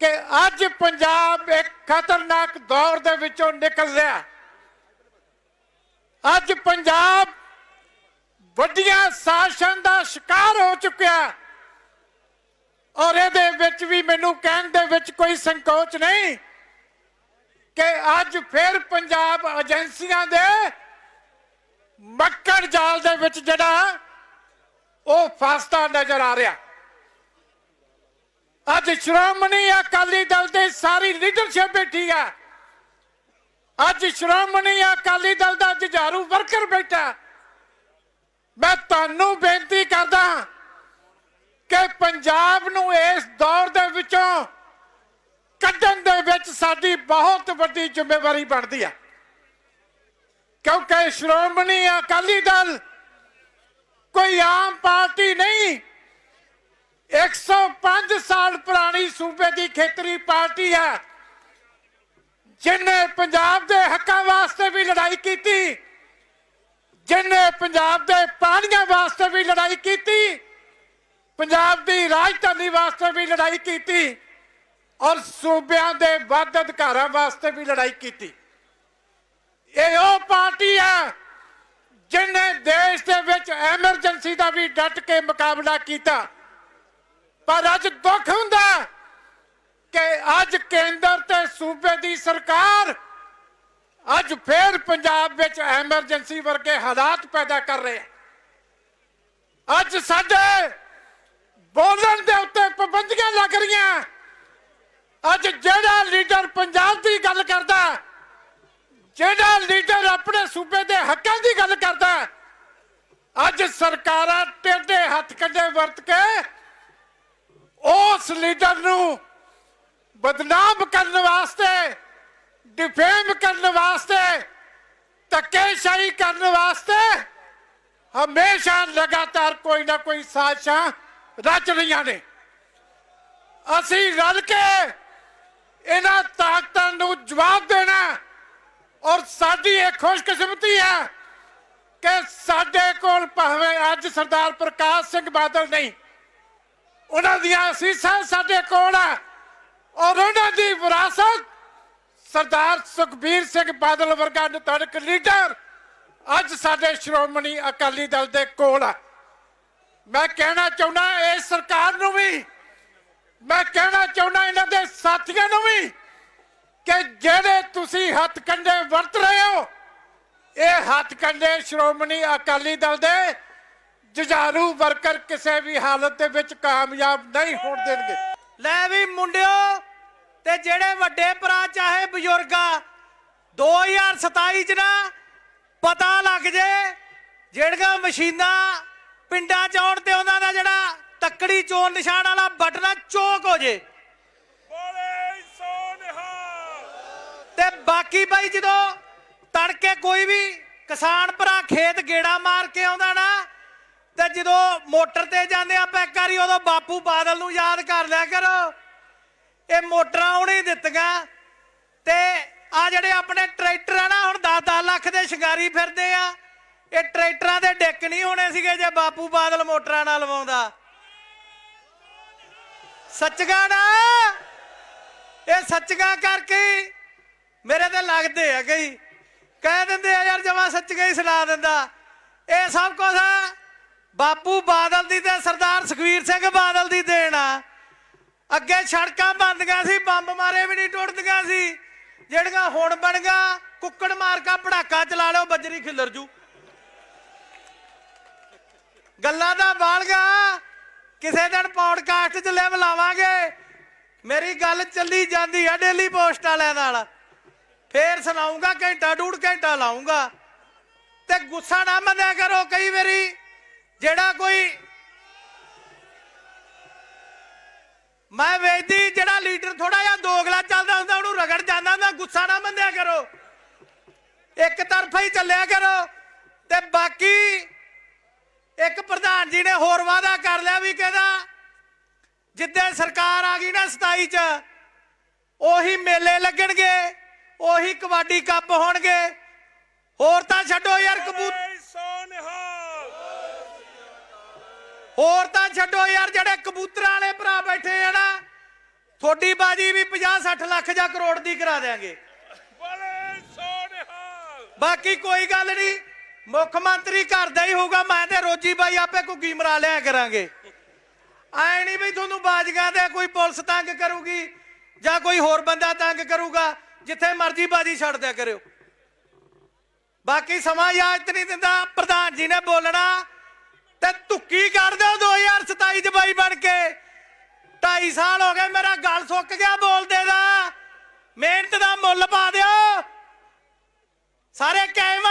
ਕਿ ਅੱਜ ਪੰਜਾਬ ਇੱਕ ਖਤਰਨਾਕ ਦੌਰ ਦੇ ਵਿੱਚੋਂ ਨਿਕਲ ਰਿਹਾ ਅੱਜ ਪੰਜਾਬ ਵੱਡੀਆਂ ਸ਼ਾਸਨ ਦਾ ਸ਼ਿਕਾਰ ਹੋ ਚੁੱਕਿਆ ਔਰ ਇਹਦੇ ਵਿੱਚ ਵੀ ਮੈਨੂੰ ਕਹਿਣ ਦੇ ਵਿੱਚ ਕੋਈ ਸੰਕੋਚ ਨਹੀਂ ਕਿ ਅੱਜ ਫਿਰ ਪੰਜਾਬ ਏਜੰਸੀਆਂ ਦੇ ਮੱਕੜ ਜਾਲ ਦੇ ਵਿੱਚ ਜਿਹੜਾ ਉਹ ਫਸਦਾ ਨਜ਼ਰ ਆ ਰਿਹਾ। ਅੱਜ ਸ਼੍ਰੋਮਣੀ ਅਕਾਲੀ ਦਲ ਦੇ ਸਾਰੀ ਲੀਡਰਸ਼ਿਪ ਬੈਠੀ ਆ। ਅੱਜ ਸ਼੍ਰੋਮਣੀ ਅਕਾਲੀ ਦਲ ਦਾ ਜੁਝਾਰੂ ਵਰਕਰ ਬੈਠਾ। ਮੈਂ ਤੁਹਾਨੂੰ ਬੇਨਤੀ ਕਰਦਾ ਕਿ ਪੰਜਾਬ ਨੂੰ ਇਸ ਦੌਰ ਦੇ ਵਿੱਚੋਂ ਕੱਢਣ ਦੇ ਵਿੱਚ ਸਾਡੀ ਬਹੁਤ ਵੱਡੀ ਜ਼ਿੰਮੇਵਾਰੀ ਬਣਦੀ ਆ। ਕਿਉਂਕਿ ਸ਼੍ਰੋਮਣੀ ਅਕਾਲੀ ਦਲ ਕੋਈ ਆਮ ਪਾਰਟੀ 105 ਸਾਲ ਪੁਰਾਣੀ ਸੂਬੇ ਦੀ ਖੇਤਰੀ ਪਾਰਟੀ ਹੈ, ਜਿਨੇ ਪੰਜਾਬ ਦੇ ਹੱਕਾਂ ਵਾਸਤੇ ਵੀ ਲੜਾਈ ਕੀਤੀ, ਜਿਨੇ ਪੰਜਾਬ ਦੇ ਪਾਣੀਆਂ ਵਾਸਤੇ ਵੀ ਲੜਾਈ ਕੀਤੀ, ਪੰਜਾਬ ਦੀ ਰਾਜਧਾਨੀ ਵਾਸਤੇ ਵੀ ਲੜਾਈ ਕੀਤੀ ਔਰ ਸੂਬਿਆਂ ਦੇ ਵੱਧ ਅਧਿਕਾਰਾਂ ਵਾਸਤੇ ਵੀ ਲੜਾਈ ਕੀਤੀ। ਇਹ ਉਹ ਪਾਰਟੀ ਹੈ ਜਿਨੇ ਦੇਸ਼ ਦੇ ਵਿੱਚ ਐਮਰਜੈਂਸੀ ਦਾ ਵੀ ਡਟ ਕੇ ਮੁਕਾਬਲਾ ਕੀਤਾ। ਪਰ ਅੱਜ ਦੁੱਖ ਹੁੰਦਾ ਕਿ ਅੱਜ ਕੇਂਦਰ ਤੇ ਸੂਬੇ ਦੀ ਸਰਕਾਰ ਅੱਜ ਫੇਰ ਪੰਜਾਬ ਵਿੱਚ ਐਮਰਜੈਂਸੀ ਵਰਗੇ ਹਾਲਾਤ ਪੈਦਾ ਕਰ ਰਹੇ ਹੈ। ਅੱਜ ਸਾਡੇ ਬੋਲਣ ਦੇ ਉੱਤੇ ਪਾਬੰਦੀਆਂ ਲੱਗ ਰਹੀਆਂ ਅੱਜ ਜਿਹੜਾ ਲੀਡਰ ਪੰਜਾਬ ਦੀ ਗੱਲ ਕਰਦਾ ਜਿਹੜਾ ਲੀਡਰ ਆਪਣੇ ਸੂਬੇ ਦੇ ਹੱਕਾਂ ਦੀ ਗੱਲ ਕਰਦਾ ਅੱਜ ਸਰਕਾਰਾਂ ਟੇਢੇ ਹੱਥ ਕੱਢੇ ਵਰਤ ਕੇ ਉਸ ਲੀਡਰ ਨੂੰ ਬਦਨਾਮ ਕਰਨ ਵਾਸਤੇ ਡਿਫੇਮ ਕਰਨ ਵਾਸਤੇ, ਧੱਕੇਸ਼ਾਹੀ ਕਰਨ ਵਾਸਤੇ ਹਮੇਸ਼ਾ ਲਗਾਤਾਰ ਕੋਈ ਨਾ ਕੋਈ ਸਾਜ਼ਿਸ਼ਾਂ ਰਚ ਰਹੀਆਂ ਨੇ। ਅਸੀਂ ਰਲ ਕੇ ਇਹਨਾਂ ਤਾਕਤਾਂ ਨੂੰ ਜਵਾਬ ਦੇਣਾ ਔਰ ਸਾਡੀ ਇਹ ਖੁਸ਼ਕਿਸਮਤੀ ਹੈ ਕਿ ਸਾਡੇ ਕੋਲ ਭਾਵੇਂ ਅੱਜ ਸਰਦਾਰ ਪ੍ਰਕਾਸ਼ ਸਿੰਘ ਬਾਦਲ ਨਹੀਂ ਉਹਨਾਂ ਦੀਆਂ ਅਸੀਸਾਂ ਸਾਡੇ ਕੋਲ ਆ। ਔਰ ਉਹਨਾਂ ਦੀ ਵਿਰਾਸਤ ਸਰਦਾਰ ਸੁਖਬੀਰ ਸਿੰਘ ਬਾਦਲ ਵਰਗਾ ਨਿਤੜਕ ਲੀਡਰ ਅੱਜ ਸਾਡੇ ਸ਼੍ਰੋਮਣੀ ਅਕਾਲੀ ਦਲ ਦੇ ਕੋਲ ਆ। ਮੈਂ ਕਹਿਣਾ ਚਾਹੁੰਦਾ ਇਹ ਸਰਕਾਰ ਨੂੰ ਵੀ, ਮੈਂ ਕਹਿਣਾ ਚਾਹੁੰਦਾ ਇਹਨਾਂ ਦੇ ਸਾਥੀਆਂ ਨੂੰ ਵੀ ਕਿ ਜਿਹੜੇ ਤੁਸੀਂ ਹੱਥ ਕੰਡੇ ਵਰਤ ਰਹੇ ਹੋ, ਇਹ ਹੱਥ ਕੰਡੇ ਸ਼੍ਰੋਮਣੀ ਅਕਾਲੀ ਦਲ ਦੇ ਜੁਝਾਰੂ ਵਰਕਰ ਕਿਸੇ ਵੀ ਹਾਲਤ ਦੇ ਵਿੱਚ ਕਾਮਯਾਬ ਨਹੀਂ ਹੋਣ ਦੇਣਗੇ। ਲੈ ਵੀ ਮੁੰਡਿਓ ਤੇ ਜਿਹੜੇ ਵੱਡੇ ਭਰਾ ਚਾਹੇ ਬਜ਼ੁਰਗਾ 2027 ਚ ਨਾ ਪਤਾ ਲੱਗ ਜੇ ਜਿਹੜੀਆਂ ਮਸ਼ੀਨਾਂ ਪਿੰਡਾਂ ਚ ਆਉਣ ਤੇ ਉਹਨਾਂ ਦਾ ਜਿਹੜਾ ਤੱਕੜੀ ਚੋਣ ਨਿਸ਼ਾਨ ਵਾਲਾ ਬਟਨਾ ਚੋਕ ਹੋ ਜੇ। ਬੋਲੇ ਤੇ ਬਾਕੀ ਬਾਈ ਜਦੋਂ ਤੜਕੇ ਕੋਈ ਵੀ ਕਿਸਾਨ ਭਰਾ ਖੇਤ ਗੇੜਾ ਮਾਰ ਕੇ ਆਉਂਦਾ ਨਾ ਤੇ ਜਦੋਂ ਮੋਟਰ ਤੇ ਜਾਂਦੇ ਆ ਵਾਰੀ ਉਦੋਂ ਬਾਪੂ ਬਾਦਲ ਨੂੰ ਯਾਦ ਕਰ ਲਿਆ ਕਰੋ। ਇਹ ਮੋਟਰਾਂ ਉਹਨੇ ਦਿੱਤੀਆਂ। ਤੇ ਆ ਜਿਹੜੇ ਆਪਣੇ ਟਰੈਕਟਰ ਆ ਨਾ, ਹੁਣ 10-10 ਲੱਖ ਦੇ ਸ਼ਿੰਗਾਰੀ ਫਿਰਦੇ ਆ। ਇਹ ਟਰੈਕਟਰਾਂ ਦੇ ਡਿੱਕ ਨਹੀਂ ਹੋਣੇ ਸੀਗੇ ਜੇ ਬਾਪੂ ਬਾਦਲ ਮੋਟਰਾਂ ਨਾਲ ਲਵਾਉਂਦਾ। ਸੱਚਗਾ ਨਾ? ਇਹ ਸੱਚਗਾ ਕਰਕੇ ਮੇਰੇ ਤੇ ਲੱਗਦੇ ਆ ਕਈ ਕਹਿ ਦਿੰਦੇ ਆ, ਯਾਰ ਜਮਾ ਸੱਚਗਾ ਹੀ ਸੁਣਾ ਦਿੰਦਾ। ਇਹ ਸਭ ਕੁਝ ਬਾਪੂ ਬਾਦਲ ਦੀ ਤੇ ਸਰਦਾਰ ਸੁਖਵੀਰ ਸਿੰਘ ਬਾਦਲ ਦੀ ਦੇਣ ਆ। ਅੱਗੇ ਸੜਕਾਂ ਬੰਦੀਆਂ ਸੀ, ਬੰਬ ਮਾਰੇ ਵੀ ਨਹੀਂ ਟੁੱਟਦੀਆਂ ਸੀ। ਜਿਹੜੀਆਂ ਹੁਣ ਬਣ ਗਿਆ ਕੁੱਕੜ ਮਾਰ ਕੇ ਪੜਾਕਾ ਚਲਾ ਲਿਓ, ਬੱਜਰੀ ਖਿੱਲਰ ਜੂ। ਗੱਲਾਂ ਦਾ ਬਾਲਗਾ ਕਿਸੇ ਦਿਨ ਪੌਡਕਾਸਟ 'ਚ ਲੈ ਲਾਵਾਂਗੇ। ਮੇਰੀ ਗੱਲ ਚੱਲੀ ਜਾਂਦੀ ਆ ਡੇਲੀ ਪੋਸਟ ਵਾਲਿਆਂ ਨਾਲ। ਫੇਰ ਸੁਣਾਉਂਗਾ, ਘੰਟਾ ਡੂਢ ਘੰਟਾ ਲਾਉਂਗਾ। ਤੇ ਗੁੱਸਾ ਨਾ ਮੰਨਿਆ ਕਰੋ ਕਈ ਵਾਰੀ। ਜਿਹੜਾ ਕੋਈ ਮੈਂ ਵੇਚਦੀ ਜਿਹੜਾ ਲੀਡਰ ਥੋੜਾ ਜਿਹਾ ਦੋਗਲਾ ਚੱਲਦਾ ਹੁੰਦਾ, ਉਹਨੂੰ ਰਗੜ ਜਾਂਦਾ ਹੁੰਦਾ, ਗੁੱਸਾ ਨਾ ਮੰਨਿਆ ਕਰੋ। ਇੱਕ ਤਰਫਾ ਹੀ ਚੱਲਿਆ ਕਰੋ ਤੇ ਬਾਕੀ ਇੱਕ ਪ੍ਰਧਾਨ ਜੀ ਨੇ ਹੋਰ ਵਾਅਦਾ ਕਰ ਲਿਆ ਵੀ ਕਹਿੰਦਾ, ਜਿੱਦੇ ਸਰਕਾਰ ਆ ਗਈ ਨਾ 27 ਚ, ਉਹੀ ਮੇਲੇ ਲੱਗਣਗੇ, ਉਹੀ ਕਬੱਡੀ ਕੱਪ ਹੋਣਗੇ। ਹੋਰ ਤਾਂ ਛੱਡੋ ਯਾਰ ਕਬੂਤ ਬੋਲੇ ਸੋ ਨਿਹਾਲ ਹੋਰ ਤਾਂ ਛੱਡੋ ਯਾਰ ਜਿਹੜੇ ਕਬੂਤਰਾਂ ਵਾਲੇ ਭਰਾ ਬੈਠੇ ਆ ਨਾ ਥੋੜੀ ਬਾਜੀ ਵੀ 50 60 ਲੱਖ ਜਾਂ ਕਰੋੜ ਦੀ ਕਰਾ ਦੇਾਂਗੇ ਬਾਕੀ ਕੋਈ ਗੱਲ ਨਹੀਂ ਮੁੱਖ ਮੰਤਰੀ ਘਰ ਦਾ ਹੀ ਹੋਊਗਾ ਮੈਂ ਤੇ ਰੋਜੀ ਬਾਈ ਆਪੇ ਘੁੱਗੀ ਮਰਾ ਲਿਆ ਕਰਾਂਗੇ। ਐ ਨਹੀਂ ਵੀ ਤੁਹਾਨੂੰ ਬਾਜੀਆਂ ਤੇ ਕੋਈ ਪੁਲਿਸ ਤੰਗ ਕਰੂਗੀ ਜਾਂ ਕੋਈ ਹੋਰ ਬੰਦਾ ਤੰਗ ਕਰੂਗਾ ਜਿੱਥੇ ਮਰਜ਼ੀ ਬਾਜੀ ਛੱਡ ਦਿਆ ਕਰਿਓ। ਬਾਕੀ ਸਮਾਂ ਇਜਾਜ਼ਤ ਨਹੀਂ ਦਿੰਦਾ ਪ੍ਰਧਾਨ ਜੀ ਨੇ ਬੋਲਣਾ ਤੇ ਧੁੱਕੀ ਕਰ ਦਿਓ 2027 ਚ ਬਾਈ ਬਣ ਕੇ। 2.5 ਸਾਲ ਹੋ ਗਏ ਮੇਰਾ ਗਲ ਸੁੱਕ ਗਿਆ ਬੋਲਦੇ ਦਾ। ਮਿਹਨਤ ਦਾ ਮੁੱਲ ਪਾ ਦਿਓ। ਸਾਰੇ ਕਾਇਮ